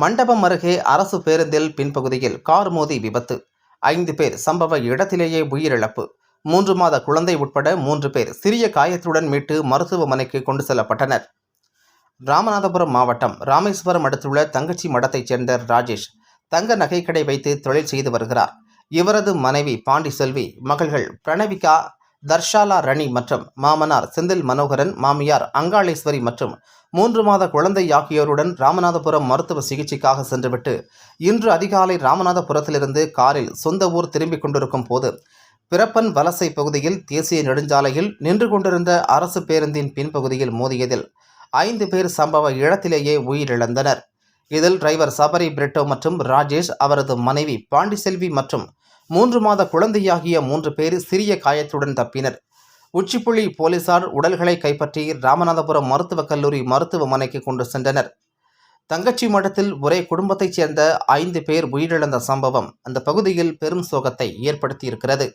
மண்டபம் அருகே அரசு பேருந்தில் பின்பகுதியில் கார் மோதி விபத்து. ஐந்து பேர் சம்பவ இடத்திலேயே உயிரிழப்பு. மூன்று மாத குழந்தை உட்பட மூன்று பேர் சிறிய காயத்துடன் மீட்டு மருத்துவமனைக்கு கொண்டு செல்லப்பட்டனர். ராமநாதபுரம் மாவட்டம் ராமேஸ்வரம் அடுத்துள்ள தங்கச்சி மடத்தைச் சேர்ந்த ராஜேஷ் தங்க நகைக்கடை வைத்து தொழில் செய்து வருகிறார். இவரது மனைவி பாண்டி செல்வி மகள்கள் பிரணவிகா தர்ஷாலா ரணி மற்றும் மாமனார் செந்தில் மனோகரன் மாமியார் அங்காளேஸ்வரி மற்றும் மூன்று மாத குழந்தை ஆகியோருடன் ராமநாதபுரம் மருத்துவ சிகிச்சைக்காக சென்றுவிட்டு இன்று அதிகாலை ராமநாதபுரத்திலிருந்து காரில் சொந்த ஊர் திரும்பிக் கொண்டிருக்கும் போது பிறப்பன் வலசை பகுதியில் தேசிய நெடுஞ்சாலையில் நின்று கொண்டிருந்த அரசு பேருந்தின் பின்பகுதியில் மோதியதில் ஐந்து பேர் சம்பவ இடத்திலேயே உயிரிழந்தனர். இதில் டிரைவர் சபரி பிரிட்டோ மற்றும் ராஜேஷ் அவரது மனைவி பாண்டிசெல்வி மற்றும் மூன்று மாத குழந்தையாகிய மூன்று பேர் சிறிய காயத்துடன் தப்பினர். உச்சிப்புள்ளி போலீசார் உடல்களை கைப்பற்றி ராமநாதபுரம் மருத்துவக் கல்லூரி மருத்துவமனைக்கு கொண்டு சென்றனர். தங்கச்சி மடத்தில் ஒரே குடும்பத்தைச் சேர்ந்த ஐந்து பேர் உயிரிழந்த சம்பவம் அந்த பகுதியில் பெரும் சோகத்தை ஏற்படுத்தியிருக்கிறது.